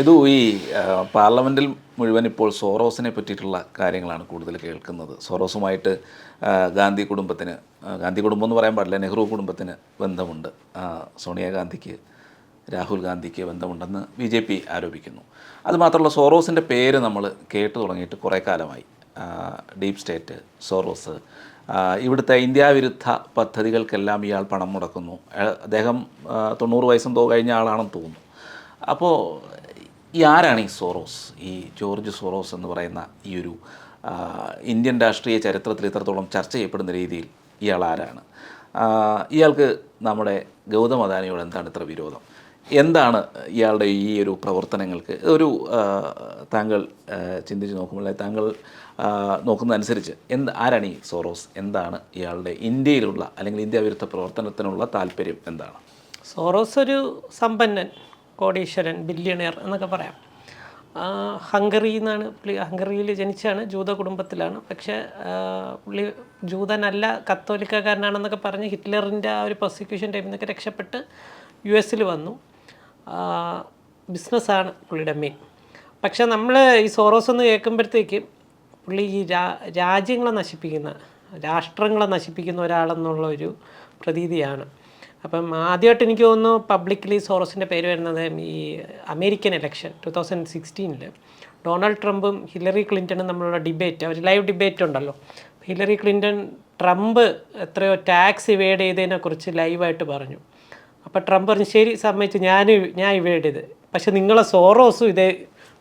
ഇത് ഈ പാർലമെന്റിൽ മുഴുവൻ ഇപ്പോൾ സോറോസിനെ പറ്റിയിട്ടുള്ള കാര്യങ്ങളാണ് കൂടുതൽ കേൾക്കുന്നത്. സോറോസുമായിട്ട് ഗാന്ധി കുടുംബത്തിന് ഗാന്ധി കുടുംബം എന്ന് പറയാൻ പാടില്ല നെഹ്റു കുടുംബത്തിന് ബന്ധമുണ്ട്. സോണിയാഗാന്ധിക്ക് രാഹുൽ ഗാന്ധിക്ക് ബന്ധമുണ്ടെന്ന് ബി ജെ പി ആരോപിക്കുന്നു. അതുമാത്രമല്ല സോറോസിന്റെ പേര് നമ്മൾ കേട്ടു തുടങ്ങിയിട്ട് കുറേ കാലമായി. Deep state Soros. ഇവിടുത്തെ ഇന്ത്യാവിരുദ്ധ പദ്ധതികൾക്കെല്ലാം ഇയാൾ പണം മുടക്കുന്നു. അദ്ദേഹം തൊണ്ണൂറ് വയസ്സും തോ കഴിഞ്ഞ ആളാണെന്ന് തോന്നുന്നു. അപ്പോൾ ഈ ആരാണ് ഈ സോറോസ്? ഈ ജോർജ് സോറോസ് എന്ന് പറയുന്ന ഈ ഒരു ഇന്ത്യൻ രാഷ്ട്രീയ ചരിത്രത്തിൽ ഇത്രത്തോളം ചർച്ച ചെയ്യപ്പെടുന്ന രീതിയിൽ ഇയാൾ ആരാണ്? ഇയാൾക്ക് നമ്മുടെ ഗൗതം അദാനിയോട് എന്താണ് ഇത്ര വിരോധം? എന്താണ് ഇയാളുടെ ഈ ഒരു പ്രവർത്തനങ്ങൾക്ക്? ഒരു താങ്കൾ ചിന്തിച്ച് നോക്കുമ്പോൾ താങ്കൾ നോക്കുന്നതനുസരിച്ച് എന്ത് ആരാണ് ഈ സോറോസ്? എന്താണ് ഇയാളുടെ ഇന്ത്യയിലുള്ള അല്ലെങ്കിൽ ഇന്ത്യ വിരുദ്ധ പ്രവർത്തനത്തിനുള്ള താല്പര്യം എന്താണ്? സോറോസ് ഒരു സമ്പന്നൻ. കോടീശ്വരൻ ബില്യണയർ എന്നൊക്കെ പറയാം. ഹംഗറിയിൽ നിന്നാണ് പുള്ളി. ഹംഗറിയിൽ ജനിച്ചാണ് ജൂത കുടുംബത്തിലാണ്. പക്ഷേ പുള്ളി ജൂതനല്ല കത്തോലിക്കക്കാരനാണെന്നൊക്കെ പറഞ്ഞ് ഹിറ്റ്ലറിന്റെ ആ ഒരു പ്രോസിക്യൂഷൻ ടൈമിൽ നിന്നൊക്കെ രക്ഷപ്പെട്ട് യു എസിൽ വന്നു. ബിസിനസ്സാണ് പുള്ളിയുടെ മെയിൻ പക്ഷേ നമ്മൾ ഈ സോറോസ് എന്ന് കേൾക്കുമ്പോഴത്തേക്ക് പുള്ളി ഈ രാ രാജ്യങ്ങളെ നശിപ്പിക്കുന്ന രാഷ്ട്രങ്ങളെ നശിപ്പിക്കുന്ന ഒരാളെന്നുള്ള ഒരു പ്രതീതിയാണ്. അപ്പം ആദ്യമായിട്ട് എനിക്ക് തോന്നുന്നു പബ്ലിക്കലി സോറസിന്റെ പേര് വരുന്നത് ഈ അമേരിക്കൻ ഇലക്ഷൻ ടു തൗസൻഡ് സിക്സ്റ്റീനിൽ ഡൊണാൾഡ് ട്രംപും ഹില്ലറി ക്ലിന്റണും തമ്മിലുള്ള ഡിബേറ്റ് അവർ ലൈവ് ഡിബേറ്റ് ഉണ്ടല്ലോ. ഹില്ലറി ക്ലിന്റൺ ട്രംപ് എത്രയോ ടാക്സ് ഇവേഡ് ചെയ്തതിനെക്കുറിച്ച് ലൈവായിട്ട് പറഞ്ഞു. അപ്പോൾ ട്രംപ് പറഞ്ഞു ശരി സമ്മതിച്ചു. ഞാൻ ഞാൻ ഇവേഡ് ചെയ്ത്. പക്ഷെ നിങ്ങളെ സോറോസും ഇതേ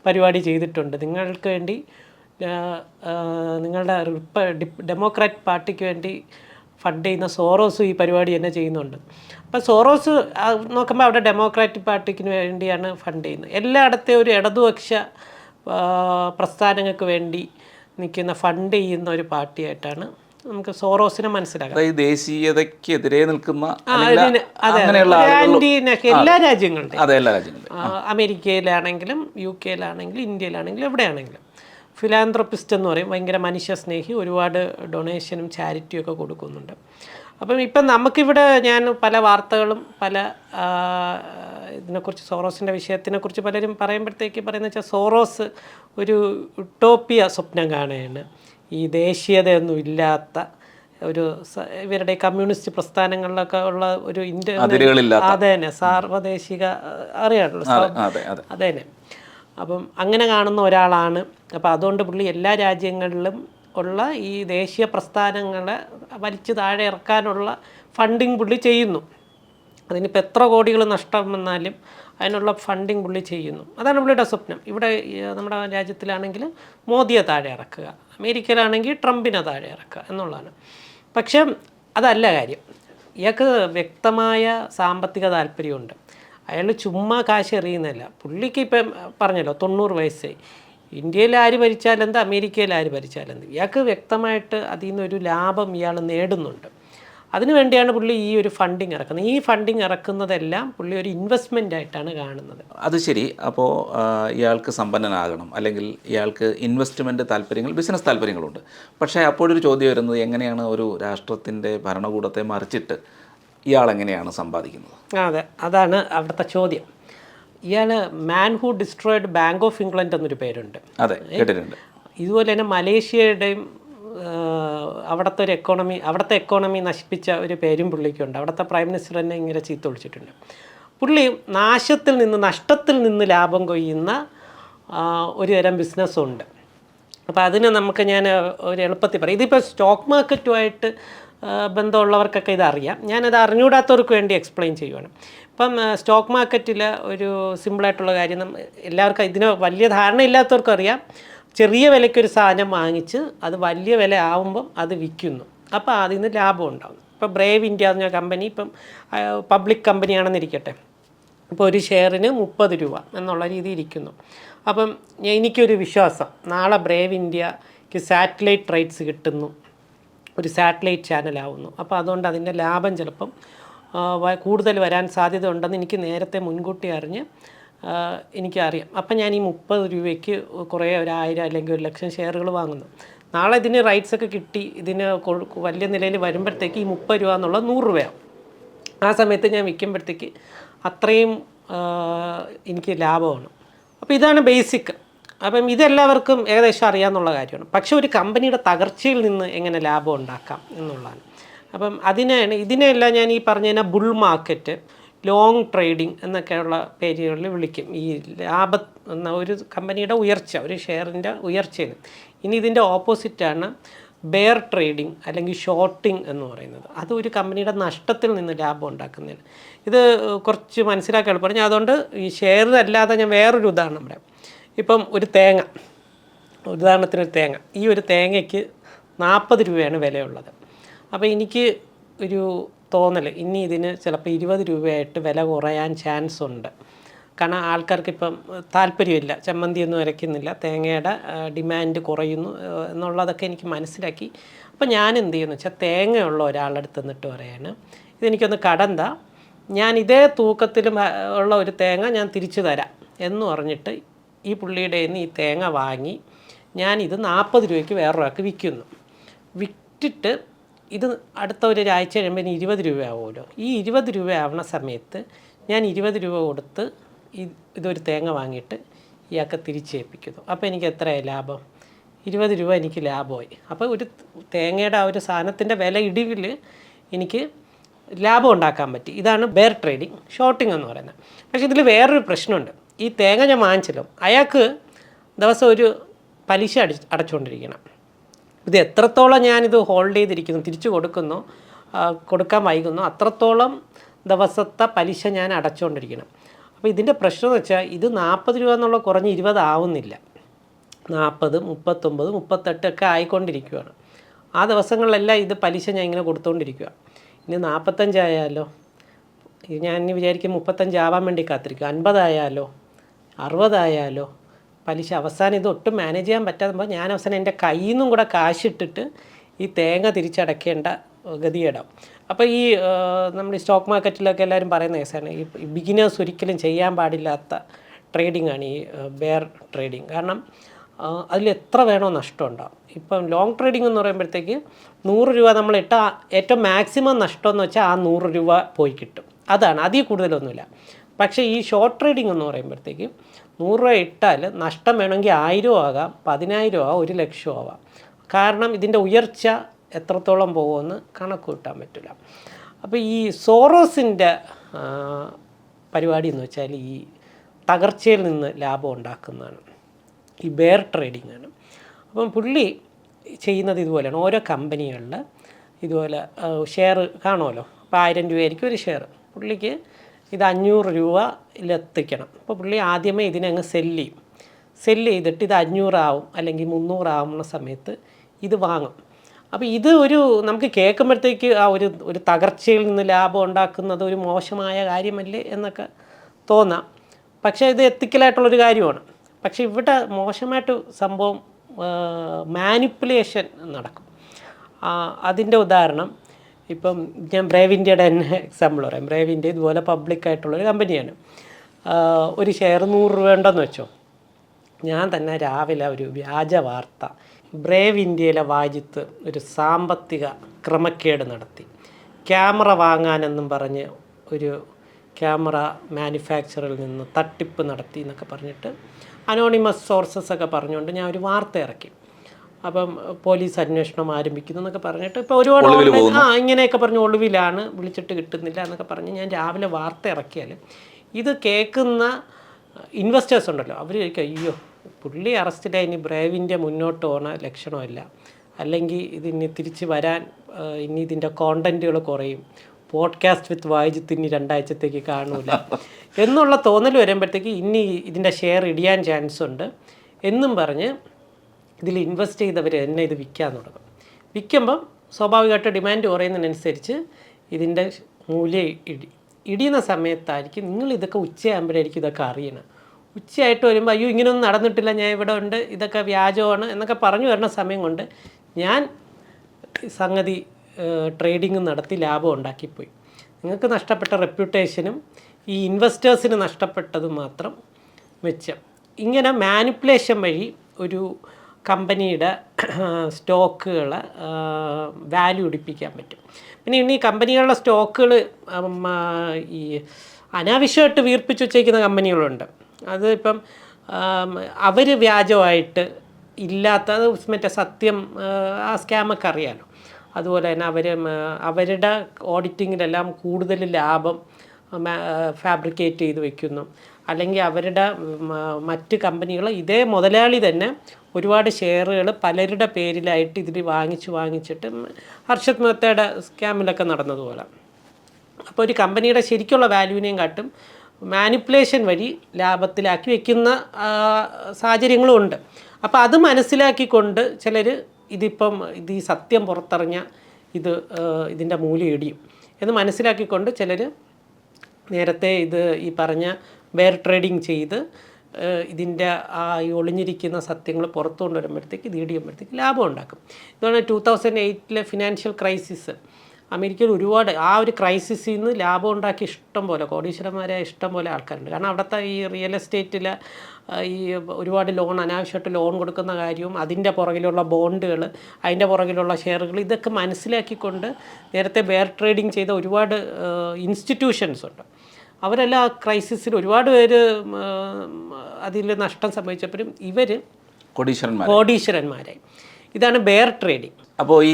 പരിപാടി ചെയ്തിട്ടുണ്ട്. നിങ്ങൾക്ക് വേണ്ടി നിങ്ങളുടെ ഡെമോക്രാറ്റ് പാർട്ടിക്ക് വേണ്ടി ഫണ്ട് ചെയ്യുന്ന സോറോസ് ഈ പരിപാടി തന്നെ ചെയ്യുന്നുണ്ട്. അപ്പോൾ സോറോസ് നോക്കുമ്പോൾ അവിടെ ഡെമോക്രാറ്റിക് പാർട്ടിക്ക് വേണ്ടിയാണ് ഫണ്ട് ചെയ്യുന്നത്. എല്ലായിടത്തെ ഒരു ഇടതുപക്ഷ പ്രസ്ഥാനങ്ങൾക്ക് വേണ്ടി നിൽക്കുന്ന ഫണ്ട് ചെയ്യുന്ന ഒരു പാർട്ടിയായിട്ടാണ് നമുക്ക് സോറോസിനെ മനസ്സിലാക്കാം. അതായത് ദേശീയതയ്ക്കെതിരെ നിൽക്കുന്ന എല്ലാ രാജ്യങ്ങളിലും അമേരിക്കയിലാണെങ്കിലും യു കെയിലാണെങ്കിലും ഇന്ത്യയിലാണെങ്കിലും എവിടെയാണെങ്കിലും. ഫിലാന്ത്രപ്പിസ്റ്റ് എന്ന് പറയും. ഭയങ്കര മനുഷ്യസ്നേഹി ഒരുപാട് ഡൊണേഷനും ചാരിറ്റിയും ഒക്കെ കൊടുക്കുന്നുണ്ട്. അപ്പം ഇപ്പം നമുക്കിവിടെ ഞാൻ പല വാർത്തകളും പല ഇതിനെക്കുറിച്ച് സോറോസിന്റെ വിഷയത്തിനെക്കുറിച്ച് പലരും പറയുമ്പോഴത്തേക്ക് പറയുന്നത് വെച്ചാൽ സോറോസ് ഒരു ടോപ്പിയ സ്വപ്നം കാണുകയാണ്. ഈ ദേശീയതയൊന്നും ഇല്ലാത്ത ഒരു ഇവരുടെ കമ്മ്യൂണിസ്റ്റ് പ്രസ്ഥാനങ്ങളിലൊക്കെ ഉള്ള ഒരു ഇന്ത്യ അതിരുകളില്ലാത്ത. അതെ തന്നെ സാർവദേശിക അറിയാമല്ലോ അതെ അതെ അപ്പം അങ്ങനെ കാണുന്ന ഒരാളാണ്. അപ്പം അതുകൊണ്ട് പുള്ളി എല്ലാ രാജ്യങ്ങളിലും ഉള്ള ഈ ദേശീയ പ്രസ്ഥാനങ്ങളെ വലിച്ചു താഴെ ഇറക്കാനുള്ള ഫണ്ടിങ് പുള്ളി ചെയ്യുന്നു. അതിനിപ്പോൾ എത്ര കോടികൾ നഷ്ടം വന്നാലും അതിനുള്ള ഫണ്ടിങ് പുള്ളി ചെയ്യുന്നു. അതാണ് പുള്ളിയുടെ സ്വപ്നം. ഇവിടെ നമ്മുടെ രാജ്യത്തിലാണെങ്കിൽ മോദിയെ താഴെ ഇറക്കുക അമേരിക്കയിലാണെങ്കിൽ ട്രംപിനെ താഴെ ഇറക്കുക എന്നുള്ളതാണ്. പക്ഷേ അതല്ല കാര്യം. ഇയാൾക്ക് വ്യക്തമായ സാമ്പത്തിക താല്പര്യമുണ്ട്. അയാൾ ചുമ്മാ കാശ് എറിയുന്നില്ല പുള്ളിക്ക് ഇപ്പം പറഞ്ഞല്ലോ തൊണ്ണൂറ് വയസ്സായി. ഇന്ത്യയിൽ ആര് ഭരിച്ചാലെന്ത് അമേരിക്കയിൽ ആര് ഭരിച്ചാലെന്ത് ഇയാൾക്ക് വ്യക്തമായിട്ട് അതിൽ നിന്നൊരു ലാഭം ഇയാൾ നേടുന്നുണ്ട്. അതിനു വേണ്ടിയാണ് പുള്ളി ഈ ഒരു ഫണ്ടിങ് ഇറക്കുന്നത്. ഈ ഫണ്ടിങ് ഇറക്കുന്നതെല്ലാം പുള്ളി ഒരു ഇൻവെസ്റ്റ്മെന്റ് ആയിട്ടാണ് കാണുന്നത്. അത് ശരി. അപ്പോൾ ഇയാൾക്ക് സമ്പന്നനാകണം. അല്ലെങ്കിൽ ഇയാൾക്ക് ഇൻവെസ്റ്റ്മെന്റ് താല്പര്യങ്ങൾ ബിസിനസ് താല്പര്യങ്ങളുണ്ട്. പക്ഷേ അപ്പോഴൊരു ചോദ്യം വരുന്നത് എങ്ങനെയാണ് ഒരു രാഷ്ട്രത്തിന്റെ ഭരണകൂടത്തെ മറിച്ചിട്ട് ഇയാൾ എങ്ങനെയാണ് സമ്പാദിക്കുന്നത് അതെ. അതാണ് അവിടുത്തെ ചോദ്യം. ഇയാൾ man who destroyed bank of England എന്നൊരു പേരുണ്ട്. അതെ കേട്ടിട്ടുണ്ട്. ഇതുപോലെ തന്നെ മലേഷ്യയുടെയും അവിടുത്തെ ഒരു എക്കോണമി അവിടുത്തെ എക്കോണമി നശിപ്പിച്ച ഒരു പേരും പുള്ളിക്കുണ്ട്. അവിടുത്തെ പ്രൈം മിനിസ്റ്റർ തന്നെ ഇങ്ങനെ ചീത്ത വിളിച്ചിട്ടുണ്ട്. പുള്ളി നാശത്തിൽ നിന്ന് നഷ്ടത്തിൽ നിന്ന് ലാഭം കൊയ്യുന്ന ഒരു തരം ബിസിനസ്സുണ്ട് അപ്പോൾ അതിന് നമുക്ക് ഞാൻ ഒരു എളുപ്പത്തിൽ പറയും. ഇതിപ്പോൾ സ്റ്റോക്ക് മാർക്കറ്റുമായിട്ട് ബന്ധമുള്ളവർക്കൊക്കെ ഇതറിയാം. ഞാനത് അറിഞ്ഞുകൂടാത്തവർക്ക് വേണ്ടി എക്സ്പ്ലെയിൻ ചെയ്യുവാണ്. ഇപ്പം സ്റ്റോക്ക് മാർക്കറ്റിൽ ഒരു സിമ്പിളായിട്ടുള്ള കാര്യം എല്ലാവർക്കും ഇതിന് വലിയ ധാരണ ഇല്ലാത്തവർക്കും അറിയാം. ചെറിയ വിലയ്ക്ക് ഒരു സാധനം വാങ്ങിച്ച് അത് വലിയ വില ആവുമ്പം അത് വിൽക്കുന്നു. അപ്പോൾ അതിൽ നിന്ന് ലാഭം ഉണ്ടാകും ഇപ്പോൾ ബ്രേവ് ഇന്ത്യ എന്ന കമ്പനി ഇപ്പം പബ്ലിക് കമ്പനിയാണെന്നിരിക്കട്ടെ ഇപ്പോൾ ഒരു ഷെയറിന് മുപ്പത് രൂപ എന്നുള്ള രീതി ഇരിക്കുന്നു. അപ്പം എനിക്കൊരു വിശ്വാസം. നാളെ ബ്രേവ് ഇന്ത്യയ്ക്ക് സാറ്റലൈറ്റ് റൈറ്റ്സ് കിട്ടുന്നു. ഒരു സാറ്റലൈറ്റ് ചാനലാവുന്നു. അപ്പോൾ അതുകൊണ്ട് അതിന്റെ ലാഭം ചിലപ്പം കൂടുതൽ വരാൻ സാധ്യത ഉണ്ടെന്ന് എനിക്ക് നേരത്തെ മുൻകൂട്ടി അറിഞ്ഞ് എനിക്കറിയാം. അപ്പം ഞാൻ ഈ മുപ്പത് രൂപയ്ക്ക് കുറേ ഒരു ആയിരം അല്ലെങ്കിൽ ഒരു ലക്ഷം ഷെയറുകൾ വാങ്ങുന്നു. നാളെ ഇതിന് റൈറ്റ്സ് ഒക്കെ കിട്ടി ഇതിന് വലിയ നിലയിൽ വരുമ്പോഴത്തേക്ക് ഈ മുപ്പത് രൂപ എന്നുള്ളത് നൂറ് രൂപയാവും. ആ സമയത്ത് ഞാൻ വിൽക്കുമ്പോഴത്തേക്ക് അത്രയും എനിക്ക് ലാഭമാണ്. അപ്പോൾ ഇതാണ് ബേസിക്. അപ്പം ഇതെല്ലാവർക്കും ഏകദേശം അറിയാമെന്നുള്ള കാര്യമാണ്. പക്ഷേ ഒരു കമ്പനിയുടെ തകർച്ചയിൽ നിന്ന് എങ്ങനെ ലാഭം ഉണ്ടാക്കാം എന്നുള്ളതാണ്. അപ്പം അതിനാണ് ഇതിനെല്ലാം ഞാൻ ഈ പറഞ്ഞു പറഞ്ഞ ബുൾ മാർക്കറ്റ് ലോങ് ട്രേഡിംഗ് എന്നൊക്കെയുള്ള പേജുകളിൽ വിളിക്കും. ഈ ലാഭം ഒരു കമ്പനിയുടെ ഉയർച്ച ഒരു ഷെയറിന്റെ ഉയർച്ചയിൽ. ഇനി ഇതിന്റെ ഓപ്പോസിറ്റാണ് ബെയർ ട്രേഡിംഗ് അല്ലെങ്കിൽ ഷോർട്ടിംഗ് എന്ന് പറയുന്നത്. അത് ഒരു കമ്പനിയുടെ നഷ്ടത്തിൽ നിന്ന് ലാഭം ഉണ്ടാക്കുന്നതിന്. ഇത് കുറച്ച് മനസ്സിലാക്കി എളുപ്പമാണ്. ഞാൻ അതുകൊണ്ട് ഈ ഷെയർ അല്ലാതെ ഞാൻ വേറൊരു ഉദാഹരണം പറയാം. ഇപ്പം ഒരു തേങ്ങ ഉദാഹരണത്തിന് ഒരു തേങ്ങ. ഈ ഒരു തേങ്ങയ്ക്ക് നാൽപ്പത് രൂപയാണ് വിലയുള്ളത്. അപ്പോൾ എനിക്ക് ഒരു തോന്നൽ ഇനി ഇതിന് ചിലപ്പോൾ ഇരുപത് രൂപയായിട്ട് വില കുറയാൻ ചാൻസ് ഉണ്ട്. കാരണം ആൾക്കാർക്ക് ഇപ്പം താല്പര്യമില്ല ചമ്മന്തിയൊന്നും അരയ്ക്കുന്നില്ല തേങ്ങയുടെ ഡിമാൻഡ് കുറയുന്നു എന്നുള്ളതൊക്കെ എനിക്ക് മനസ്സിലാക്കി. അപ്പോൾ ഞാൻ എന്ത് ചെയ്യുന്നു വെച്ചാൽ തേങ്ങയുള്ള ഒരാളുടെ അടുത്ത് നിന്നിട്ട് പറയാണ് ഇതെനിക്കൊന്ന് കടന്ത ഞാൻ ഇതേ തൂക്കത്തിലും ഉള്ള ഒരു തേങ്ങ ഞാൻ തിരിച്ചു തരാം എന്ന് പറഞ്ഞിട്ട് ഈ പുള്ളിയുടെ നിന്ന് ഈ തേങ്ങ വാങ്ങി ഞാനിത് നാൽപ്പത് രൂപയ്ക്ക് വേറൊരാൾക്ക് വിൽക്കുന്നു. വിറ്റിട്ട് ഇത് അടുത്ത ഒരു ഒരാഴ്ച കഴിയുമ്പോൾ ഇനി ഇരുപത് രൂപയാവുമല്ലോ. ഈ ഇരുപത് രൂപ ആവണ സമയത്ത് ഞാൻ ഇരുപത് രൂപ കൊടുത്ത് ഇതൊരു തേങ്ങ വാങ്ങിയിട്ട് ഇയാൾക്ക് തിരിച്ചേൽപ്പിക്കുന്നു. അപ്പോൾ എനിക്ക് എത്രയായി ലാഭം? ഇരുപത് രൂപ എനിക്ക് ലാഭമായി. അപ്പോൾ ഒരു തേങ്ങയുടെ ആ ഒരു സാധനത്തിന്റെ വില ഇടിവിൽ എനിക്ക് ലാഭം ഉണ്ടാക്കാൻ പറ്റി. ഇതാണ് ബെയർ ട്രേഡിംഗ് ഷോർട്ടിംഗ് എന്ന് പറയുന്നത്. പക്ഷേ ഇതിൽ വേറൊരു പ്രശ്നമുണ്ട്. ഈ തേങ്ങ ഞാൻ വാങ്ങിച്ചല്ലോ. അയാൾക്ക് ദിവസം ഒരു പലിശ അടി അടച്ചുകൊണ്ടിരിക്കണം ഇത് എത്രത്തോളം ഞാനിത് ഹോൾഡ് ചെയ്തിരിക്കുന്നു തിരിച്ചു കൊടുക്കുന്നു കൊടുക്കാൻ വൈകുന്നു അത്രത്തോളം ദിവസത്തെ പലിശ ഞാൻ അടച്ചുകൊണ്ടിരിക്കണം അപ്പോൾ ഇതിന്റെ പ്രശ്നം എന്ന് വെച്ചാൽ ഇത് നാൽപ്പത് രൂപ എന്നുള്ള കുറഞ്ഞ് ഇരുപതാവുന്നില്ല നാൽപ്പത് മുപ്പത്തൊമ്പത് മുപ്പത്തെട്ടൊക്കെ ആയിക്കൊണ്ടിരിക്കുകയാണ് ആ ദിവസങ്ങളിലെല്ലാം ഇത് പലിശ ഞാൻ ഇങ്ങനെ കൊടുത്തുകൊണ്ടിരിക്കുക ഇനി നാൽപ്പത്തഞ്ചായാലോ ഞാൻ വിചാരിക്കും മുപ്പത്തഞ്ചാവാൻ വേണ്ടി കാത്തിരിക്കും അൻപതായാലോ അറുപതായാലോ? പലിശ അവസാനം ഇത് ഒട്ടും മാനേജ് ചെയ്യാൻ പറ്റാതെ ഞാൻ അവസാനം എന്റെ കയ്യിൽ നിന്നും കൂടെ കാശിട്ടിട്ട് ഈ തേങ്ങ തിരിച്ചടയ്ക്കേണ്ട ഗതിയിടാം അപ്പോൾ ഈ നമ്മുടെ സ്റ്റോക്ക് മാർക്കറ്റിലൊക്കെ എല്ലാവരും പറയുന്ന കേസാണ്. ഈ ബിഗിനേഴ്സ് ഒരിക്കലും ചെയ്യാൻ പാടില്ലാത്ത ട്രേഡിംഗ് ആണ് ഈ ബെയർ ട്രേഡിംഗ് കാരണം അതിൽ എത്ര വേണോ നഷ്ടം ഉണ്ടാവും. ഇപ്പം ലോങ് ട്രേഡിംഗ് എന്ന് പറയുമ്പോഴത്തേക്ക് നൂറ് രൂപ നമ്മൾ ഇട്ട ഏറ്റവും മാക്സിമം നഷ്ടം എന്ന് വെച്ചാൽ ആ നൂറ് രൂപ പോയി കിട്ടും. അതാണ്. അതിൽ കൂടുതലൊന്നുമില്ല. പക്ഷേ ഈ ഷോർട്ട് ട്രേഡിംഗ് എന്ന് പറയുമ്പോഴത്തേക്ക് നൂറ് രൂപ ഇട്ടാൽ നഷ്ടം വേണമെങ്കിൽ ആയിരം ആകാം പതിനായിരം ആകാം ഒരു ലക്ഷം ആവാം. കാരണം ഇതിന്റെ ഉയർച്ച എത്രത്തോളം പോകുമെന്ന് കണക്ക് കൂട്ടാൻ പറ്റില്ല. അപ്പോൾ ഈ സോറോസിന്റെ പരിപാടി എന്ന് വെച്ചാൽ ഈ തകർച്ചയിൽ നിന്ന് ലാഭം ഉണ്ടാക്കുന്നതാണ്. ഈ ബെയർ ട്രേഡിംഗ് ആണ്. അപ്പം പുള്ളി ചെയ്യുന്നത് ഇതുപോലെയാണ്. ഓരോ കമ്പനികളിൽ ഇതുപോലെ ഷെയർ കാണുമല്ലോ. അപ്പോൾ ആയിരം രൂപയായിരിക്കും ഒരു ഷെയർ പുള്ളിക്ക് ഇത് അഞ്ഞൂറ് രൂപയിലെത്തിക്കണം അപ്പോൾ പുള്ളി ആദ്യമേ ഇതിനങ്ങ് സെല്ല് ചെയ്യും. സെല്ല് ചെയ്തിട്ട് ഇത് അഞ്ഞൂറാവും അല്ലെങ്കിൽ മുന്നൂറാവുന്ന സമയത്ത് ഇത് വാങ്ങും. അപ്പോൾ ഇത് ഒരു നമുക്ക് കേൾക്കുമ്പോഴത്തേക്ക് ആ ഒരു ഒരു തകർച്ചയിൽ നിന്ന് ലാഭം ഉണ്ടാക്കുന്നത് ഒരു മോശമായ കാര്യമല്ലേ എന്നൊക്കെ തോന്നാം. പക്ഷേ ഇത് എത്തിക്കലായിട്ടുള്ളൊരു കാര്യമാണ്. പക്ഷേ ഇവിടെ മോശമായിട്ട് സംഭവം മാനിപ്പുലേഷൻ നടക്കും. അതിന്റെ ഉദാഹരണം ഇപ്പം ഞാൻ ബ്രേവ് ഇന്ത്യയുടെ തന്നെ എക്സാമ്പിൾ പറയാം. ബ്രേവ് ഇന്ത്യ ഇതുപോലെ പബ്ലിക്കായിട്ടുള്ളൊരു കമ്പനിയാണ് ഒരു ഷെയർ നൂറ് രൂപ ഉണ്ടെന്ന് വെച്ചോ. ഞാൻ തന്നെ രാവിലെ ഒരു വ്യാജ വാർത്ത ബ്രേവ് ഇന്ത്യയിലെ വാജിത്ത് ഒരു സാമ്പത്തിക ക്രമക്കേട് നടത്തി. ക്യാമറ വാങ്ങാനെന്നും പറഞ്ഞ് ഒരു ക്യാമറ മാനുഫാക്ചറിൽ നിന്ന് തട്ടിപ്പ് നടത്തി എന്നൊക്കെ പറഞ്ഞിട്ട് അനോണിമസ് സോഴ്സസ് ഒക്കെ പറഞ്ഞുകൊണ്ട് ഞാൻ ഒരു വാർത്ത ഇറക്കി. അപ്പം പോലീസ് അന്വേഷണം ആരംഭിക്കുന്നു എന്നൊക്കെ പറഞ്ഞിട്ട് ഇപ്പോൾ ഒരുപാട് ആ ഇങ്ങനെയൊക്കെ പറഞ്ഞു ഒളിവിലാണ് വിളിച്ചിട്ട് കിട്ടുന്നില്ല എന്നൊക്കെ പറഞ്ഞ് ഞാൻ രാവിലെ വാർത്ത ഇറക്കിയാൽ ഇത് കേൾക്കുന്ന ഇൻവെസ്റ്റേഴ്സ് ഉണ്ടല്ലോ. അവർ അയ്യോ പുള്ളി അറസ്റ്റിലായി ഇനി ബ്രേവിന്റെ മുന്നോട്ട് പോണ ലക്ഷണമല്ല. അല്ലെങ്കിൽ ഇതിനി തിരിച്ച് വരാൻ ഇനി ഇതിന്റെ കോണ്ടന്റുകൾ കുറയും. പോഡ്കാസ്റ്റ് വിത്ത് വായിജിത്ത് ഇനി രണ്ടാഴ്ചത്തേക്ക് കാണൂല. എന്നുള്ള തോന്നൽ വരുമ്പോഴത്തേക്ക് ഇനി ഇതിന്റെ ഷെയർ ഇടിയാൻ ചാൻസ് ഉണ്ട്. എന്നും പറഞ്ഞ് ഇതിൽ ഇൻവെസ്റ്റ് ചെയ്തവർ തന്നെ ഇത് വിൽക്കാൻ തുടങ്ങും. വിൽക്കുമ്പം സ്വാഭാവികമായിട്ട് ഡിമാൻഡ് കുറയുന്നതിനനുസരിച്ച് ഇതിന്റെ മൂല്യം ഇടി ഇടിയുന്ന സമയത്തായിരിക്കും നിങ്ങൾ ഇതൊക്കെ ഉച്ചയാകുമ്പോഴായിരിക്കും ഇതൊക്കെ അറിയണം. ഉച്ചയായിട്ട് വരുമ്പോൾ അയ്യോ ഇങ്ങനെയൊന്നും നടന്നിട്ടില്ല ഞാൻ ഇവിടെ ഉണ്ട് ഇതൊക്കെ വ്യാജമാണ് എന്നൊക്കെ പറഞ്ഞു വരുന്ന സമയം കൊണ്ട് ഞാൻ സംഗതി ട്രേഡിങ് നടത്തി ലാഭം ഉണ്ടാക്കിപ്പോയി. നിങ്ങൾക്ക് നഷ്ടപ്പെട്ട റെപ്യൂട്ടേഷനും ഈ ഇൻവെസ്റ്റേഴ്സിന് നഷ്ടപ്പെട്ടത് മാത്രം മെച്ചം. ഇങ്ങനെ മാനിപ്പുലേഷൻ വഴി ഒരു കമ്പനിയുടെ സ്റ്റോക്കുകൾ വാല്യൂ ഇടിപ്പിക്കാൻ പറ്റും. പിന്നെ ഇനി കമ്പനികളുടെ സ്റ്റോക്കുകൾ ഈ അനാവശ്യമായിട്ട് വീർപ്പിച്ച് വച്ചേക്കുന്ന കമ്പനികളുണ്ട്. അത് ഇപ്പം അവർ വ്യാജമായിട്ട് ഇല്ലാത്ത അത് മറ്റേ സത്യം ആ, സ്കാമൊക്കെ അറിയാലോ. അതുപോലെ തന്നെ അവർ അവരുടെ ഓഡിറ്റിങ്ങിലെല്ലാം കൂടുതൽ ലാഭം ഫാബ്രിക്കേറ്റ് ചെയ്ത് വെക്കുന്നു. അല്ലെങ്കിൽ അവരുടെ മറ്റ് കമ്പനികൾ ഇതേ മുതലാളി തന്നെ ഒരുപാട് ഷെയറുകൾ പലരുടെ പേരിലായിട്ട് ഇതിൽ വാങ്ങിച്ച് വാങ്ങിച്ചിട്ട് ഹർഷത് മെഹത്തയുടെ സ്കാമിലൊക്കെ നടന്നതുപോലെ. അപ്പോൾ ഒരു കമ്പനിയുടെ ശരിക്കുള്ള വാല്യൂവിനെയും കാട്ടും മാനിപ്പുലേഷൻ വഴി ലാഭത്തിലാക്കി വെക്കുന്ന സാഹചര്യങ്ങളും ഉണ്ട്. അപ്പോൾ അത് മനസ്സിലാക്കിക്കൊണ്ട് ചിലർ ഇതിപ്പം ഇത് ഈ സത്യം പുറത്തറിഞ്ഞ ഇത് ഇതിന്റെ മൂല്യം ഇടിയും. എന്ന് മനസ്സിലാക്കിക്കൊണ്ട് ചിലർ നേരത്തെ ഇത് ഈ പറഞ്ഞ ബെയർ ട്രേഡിങ് ചെയ്ത് ഇതിന്റെ ആ ഒളിഞ്ഞിരിക്കുന്ന സത്യങ്ങൾ പുറത്തു കൊണ്ടുവരുമ്പോഴത്തേക്ക് ഇത് ഇടിയുമ്പോഴത്തേക്ക് ലാഭം ഉണ്ടാക്കും. ഇതുപോലെ ടൂ തൗസൻഡ് എയ്റ്റിലെ ഫിനാൻഷ്യൽ ക്രൈസിസ് അമേരിക്കയിൽ ഒരുപാട് ആ ഒരു ക്രൈസിസിൽ നിന്ന് ലാഭം ഉണ്ടാക്കി ഇഷ്ടം പോലെ കോടീശ്വരന്മാരെ ഇഷ്ടം പോലെ ആൾക്കാരുണ്ട്. കാരണം അവിടുത്തെ ഈ റിയൽ എസ്റ്റേറ്റിലെ ഈ ഒരുപാട് ലോൺ അനാവശ്യമായിട്ട് ലോൺ കൊടുക്കുന്ന കാര്യവും അതിന്റെ പുറകിലുള്ള ബോണ്ടുകൾ അതിന്റെ പുറകിലുള്ള ഷെയറുകൾ ഇതൊക്കെ മനസ്സിലാക്കിക്കൊണ്ട് നേരത്തെ ബെയർ ട്രേഡിംഗ് ചെയ്ത ഒരുപാട് ഇൻസ്റ്റിറ്റ്യൂഷൻസ് ഉണ്ട്. അവരെല്ലാം ആ ക്രൈസിസിൽ ഒരുപാട് പേര് അതിൽ നഷ്ടം സംഭവിച്ചപ്പോഴും ഇവർ കോടീശ്വരന്മാർ കോടീശ്വരന്മാരായി ഇതാണ് ബെയർ ട്രേഡിംഗ് അപ്പോൾ ഈ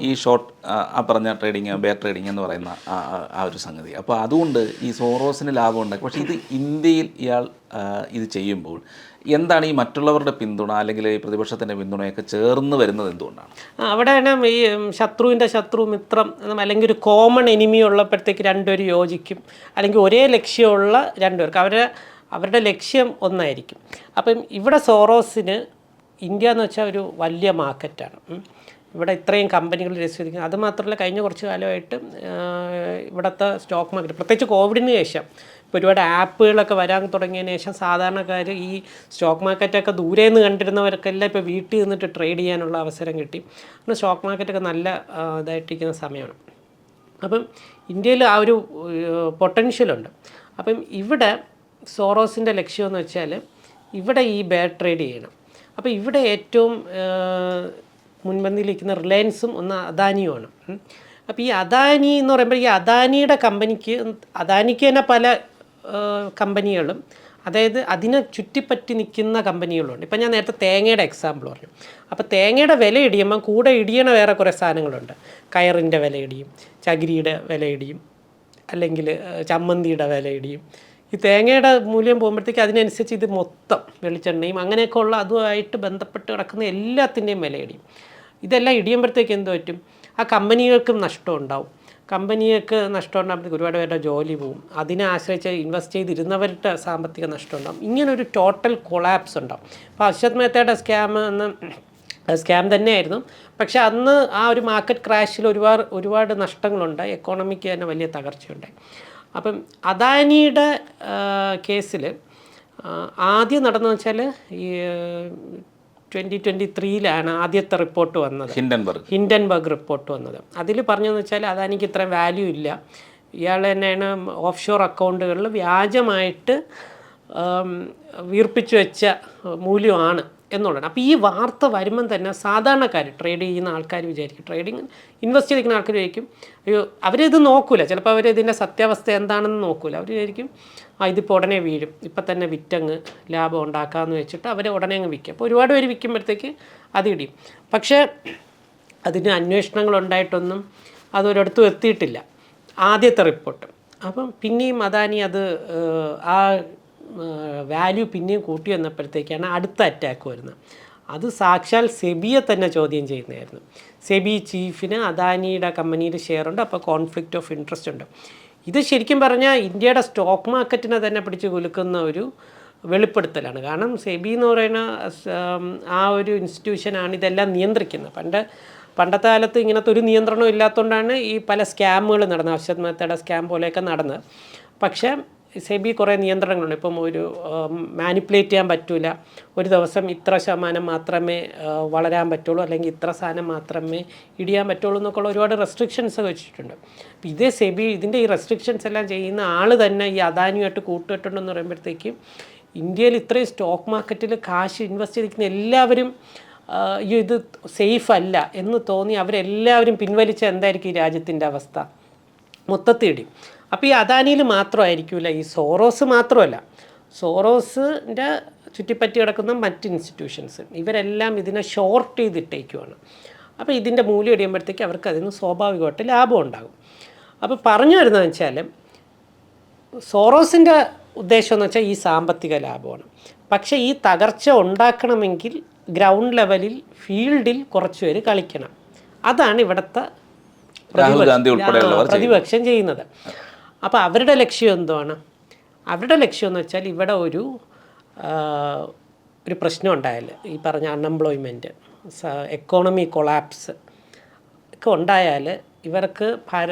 ഈ ഷോർട്ട് ആ, പറഞ്ഞ ട്രേഡിങ് ബെയർ ട്രേഡിംഗ് എന്ന് പറയുന്ന ആ ഒരു സംഗതി. അപ്പോൾ അതുകൊണ്ട് ഈ സോറോസിന് ലാഭം ഉണ്ടാക്കി. പക്ഷേ ഇത് ഇന്ത്യയിൽ ഇയാൾ ഇത് ചെയ്യുമ്പോൾ എന്താണ് ഈ മറ്റുള്ളവരുടെ പിന്തുണ അല്ലെങ്കിൽ ഈ പ്രതിപക്ഷത്തിന്റെ പിന്തുണയൊക്കെ ചേർന്ന് വരുന്നത് എന്തുകൊണ്ടാണ്? അവിടെ അവിടെയാണ് ഈ ശത്രുവിന്റെ ശത്രു മിത്രം അല്ലെങ്കിൽ ഒരു കോമൺ എനിമി ഉള്ളപ്പോഴത്തേക്ക് രണ്ടുപേർ യോജിക്കും. അല്ലെങ്കിൽ ഒരേ ലക്ഷ്യമുള്ള രണ്ടുപേർക്ക്. അവരുടെ അവരുടെ ലക്ഷ്യം ഒന്നായിരിക്കും. അപ്പം ഇവിടെ സോറോസിന് ഇന്ത്യ എന്ന് വെച്ചാൽ ഒരു വലിയ മാർക്കറ്റാണ്. ഇവിടെ ഇത്രയും കമ്പനികൾ രജിസ്റ്റർ അതുമാത്രമല്ല കഴിഞ്ഞ കുറച്ച് കാലമായിട്ട് ഇവിടുത്തെ സ്റ്റോക്ക് മാർക്കറ്റ് പ്രത്യേകിച്ച് കോവിഡിന് ശേഷം ഇപ്പോൾ ഒരുപാട് ആപ്പുകളൊക്കെ വരാൻ തുടങ്ങിയതിന് ശേഷം സാധാരണക്കാർ ഈ സ്റ്റോക്ക് മാർക്കറ്റൊക്കെ ദൂരെ നിന്ന് കണ്ടിരുന്നവർക്കെല്ലാം ഇപ്പോൾ വീട്ടിൽ നിന്നിട്ട് ട്രേഡ് ചെയ്യാനുള്ള അവസരം കിട്ടി. അങ്ങനെ സ്റ്റോക്ക് മാർക്കറ്റൊക്കെ നല്ല ഇതായിട്ടിരിക്കുന്ന സമയമാണ്. അപ്പം ഇന്ത്യയിൽ ആ ഒരു പൊട്ടൻഷ്യലുണ്ട്. അപ്പം ഇവിടെ സോറോസിന്റെ ലക്ഷ്യമെന്ന് വെച്ചാൽ ഇവിടെ ഈ ബെയർ ട്രേഡ് ചെയ്യണം. അപ്പോൾ ഇവിടെ ഏറ്റവും മുൻപന്തിയിലിരിക്കുന്ന റിലയൻസും ഒന്ന് അദാനിയുമാണ്. അപ്പോൾ ഈ അദാനി എന്ന് പറയുമ്പോൾ ഈ അദാനിയുടെ കമ്പനിക്ക് അദാനിക്ക് തന്നെ പല കമ്പനികളും അതായത് അതിനെ ചുറ്റിപ്പറ്റി നിൽക്കുന്ന കമ്പനികളുണ്ട്. ഇപ്പം ഞാൻ നേരത്തെ തേങ്ങയുടെ എക്സാമ്പിൾ പറഞ്ഞു. അപ്പോൾ തേങ്ങയുടെ വില ഇടിയുമ്പം കൂടെ ഇടിയണ വേറെ കുറേ സാധനങ്ങളുണ്ട്. കയറിന്റെ വില ഇടിയും ചകിരിയുടെ വില ഇടിയും അല്ലെങ്കിൽ ചമ്മന്തിയുടെ വില ഇടിയും. ഈ തേങ്ങയുടെ മൂല്യം പോകുമ്പോഴത്തേക്ക് അതിനനുസരിച്ച് ഇത് മൊത്തം വെളിച്ചെണ്ണയും അങ്ങനെയൊക്കെ ഉള്ള അതുമായിട്ട് ബന്ധപ്പെട്ട് കിടക്കുന്ന എല്ലാത്തിന്റെയും വില ഇടിയും. ഇതെല്ലാം ഇടിയുമ്പോഴത്തേക്ക് എന്ത് പറ്റും? ആ കമ്പനികൾക്കും നഷ്ടം ഉണ്ടാവും. കമ്പനിയൊക്കെ നഷ്ടം ഉണ്ടാകുമ്പോഴത്തേക്ക് ഒരുപാട് പേരുടെ ജോലി പോവും. അതിനെ ആശ്രയിച്ച് ഇൻവെസ്റ്റ് ചെയ്തിരുന്നവരുടെ സാമ്പത്തിക നഷ്ടം ഉണ്ടാവും ഇങ്ങനെ ഒരു ടോട്ടൽ കൊളാപ്സ് ഉണ്ടാവും അപ്പോൾ അശ്വത് മേത്തയുടെ സ്കാം എന്ന് സ്കാം തന്നെയായിരുന്നു. പക്ഷേ അന്ന് ആ ഒരു മാർക്കറ്റ് ക്രാഷിൽ ഒരുപാട് ഒരുപാട് നഷ്ടങ്ങളുണ്ട്. എക്കോണമിക്ക് തന്നെ വലിയ തകർച്ചയുണ്ടായി. അപ്പം അദാനിയുടെ കേസിൽ ആദ്യം നടന്നു വെച്ചാൽ ഈ ട്വന്റി ട്വന്റി ത്രീയിലാണ് ആദ്യത്തെ റിപ്പോർട്ട് വന്നത്. ഹിൻഡൻബർഗ്. ഹിൻഡൻബർഗ് റിപ്പോർട്ട് വന്നത്. അതിൽ പറഞ്ഞതെന്ന് വെച്ചാൽ അതെനിക്ക് ഇത്രയും വാല്യൂ ഇല്ല. ഇയാൾ തന്നെയാണ് ഓഫ് ഷോർ അക്കൗണ്ടുകളിൽ വ്യാജമായിട്ട് വീർപ്പിച്ചു വെച്ച മൂല്യമാണ്. എന്നുള്ളത് അപ്പോൾ ഈ വാർത്ത വരുമ്പം തന്നെ സാധാരണക്കാർ ട്രേഡ് ചെയ്യുന്ന ആൾക്കാർ വിചാരിക്കും ട്രേഡിങ് ഇൻവെസ്റ്റ് ചെയ്തിരിക്കുന്ന ആൾക്കാർ വിചാരിക്കും അയ്യോ അവരിത് നോക്കൂല. ചിലപ്പോൾ അവർ ഇതിന്റെ സത്യാവസ്ഥ എന്താണെന്ന് നോക്കൂല. അവർ വിചാരിക്കും ആ ഇതിപ്പോൾ ഉടനെ വീഴും. ഇപ്പം തന്നെ വിറ്റങ്ങ് ലാഭം ഉണ്ടാക്കാമെന്ന് വെച്ചിട്ട് അവർ ഉടനെ അങ്ങ് വിൽക്കും. അപ്പോൾ ഒരുപാട് പേര് വിൽക്കുമ്പോഴത്തേക്ക് അത് ഇടിയും. പക്ഷേ അതിന് അന്വേഷണങ്ങളുണ്ടായിട്ടൊന്നും അതൊരിടത്തും എത്തിയിട്ടില്ല. ആദ്യത്തെ റിപ്പോർട്ട്. അപ്പം പിന്നെയും അദാനി അത് ആ വാല്യൂ പിന്നെയും കൂട്ടി വന്നപ്പോഴത്തേക്കാണ് അടുത്ത അറ്റാക്ക് വരുന്നത്. അത് സാക്ഷാൽ സെബിയെ തന്നെ ചോദ്യം ചെയ്യുന്നതായിരുന്നു. സെബി ചീഫിന് അദാനിയുടെ കമ്പനിയിൽ ഷെയർ ഉണ്ട് അപ്പോൾ കോൺഫ്ലിക്റ്റ് ഓഫ് ഇൻട്രസ്റ്റ് ഉണ്ട്. ഇത് ശരിക്കും പറഞ്ഞാൽ ഇന്ത്യയുടെ സ്റ്റോക്ക് മാർക്കറ്റിനെ തന്നെ പിടിച്ച് കുലുക്കുന്ന ഒരു വെളിപ്പെടുത്തലാണ്. കാരണം സെബി എന്ന് പറയുന്ന ആ ഒരു ഇൻസ്റ്റിറ്റ്യൂഷനാണ് ഇതെല്ലാം നിയന്ത്രിക്കുന്നത്. പണ്ട് പണ്ടത്തെ കാലത്ത് ഇങ്ങനത്തെ ഒരു നിയന്ത്രണം ഇല്ലാത്തതുകൊണ്ടാണ് ഈ പല സ്കാമുകൾ നടന്നത്. അക്ഷത് മേത്തയുടെ സ്കാം പോലെയൊക്കെ നടന്നത്. പക്ഷേ സെബി കുറേ നിയന്ത്രണങ്ങളുണ്ട്. ഇപ്പം ഒരു മാനിപ്പുലേറ്റ് ചെയ്യാൻ പറ്റില്ല ഒരു ദിവസം ഇത്ര ശതമാനം മാത്രമേ വളരാൻ പറ്റുള്ളൂ. അല്ലെങ്കിൽ ഇത്ര സാധനം മാത്രമേ ഇടിയാൻ പറ്റുള്ളൂ എന്നൊക്കെയുള്ള ഒരുപാട് റെസ്ട്രിക്ഷൻസ് വെച്ചിട്ടുണ്ട്. അപ്പോൾ ഇതേ സെബി ഇതിന്റെ ഈ റെസ്ട്രിക്ഷൻസ് എല്ലാം ചെയ്യുന്ന ആൾ തന്നെ ഈ അദാനിയുമായിട്ട് കൂട്ടുകെട്ടുണ്ടെന്ന് പറയുമ്പോഴത്തേക്കും ഇന്ത്യയിൽ ഇത്രയും സ്റ്റോക്ക് മാർക്കറ്റിൽ കാശ് ഇൻവെസ്റ്റ് ചെയ്തിരിക്കുന്ന എല്ലാവരും ഇത് സേഫ് അല്ല എന്ന് തോന്നി അവരെല്ലാവരും പിൻവലിച്ച എന്തായിരിക്കും ഈ രാജ്യത്തിന്റെ അവസ്ഥ? മൊത്തത്തിൽ ഇടിയും അപ്പോൾ ഈ അദാനിയിൽ മാത്രമായിരിക്കില്ല ഈ സോറോസ് മാത്രമല്ല. സോറോസിന്റെ ചുറ്റിപ്പറ്റി കിടക്കുന്ന മറ്റ് ഇൻസ്റ്റിറ്റ്യൂഷൻസ് ഇവരെല്ലാം ഇതിനെ ഷോർട്ട് ചെയ്തിട്ടേക്കുവാണ്. അപ്പോൾ ഇതിന്റെ മൂല്യം ഇടിയുമ്പോഴത്തേക്ക് അവർക്ക് അതിന് സ്വാഭാവികമായിട്ട് ലാഭം ഉണ്ടാകും. അപ്പോൾ പറഞ്ഞു വരുന്നതെന്ന് വെച്ചാൽ സോറോസിന്റെ ഉദ്ദേശം എന്ന് വെച്ചാൽ ഈ സാമ്പത്തിക ലാഭമാണ്. പക്ഷേ ഈ തകർച്ച ഉണ്ടാക്കണമെങ്കിൽ ഗ്രൗണ്ട് ലെവലിൽ ഫീൽഡിൽ കുറച്ച് പേര് കളിക്കണം. അതാണ് ഇവിടുത്തെ പ്രതിപക്ഷം ചെയ്യുന്നത്. അപ്പോൾ അവരുടെ ലക്ഷ്യം എന്താണ് അവരുടെ ലക്ഷ്യം എന്ന് വെച്ചാൽ ഇവിടെ ഒരു ഒരു പ്രശ്നം ഉണ്ടായാൽ ഈ പറഞ്ഞ അൺഎംപ്ലോയ്മെന്റ് എക്കോണമി കൊളാപ്സ് ഒക്കെ ഉണ്ടായാൽ ഇവർക്ക് ഭര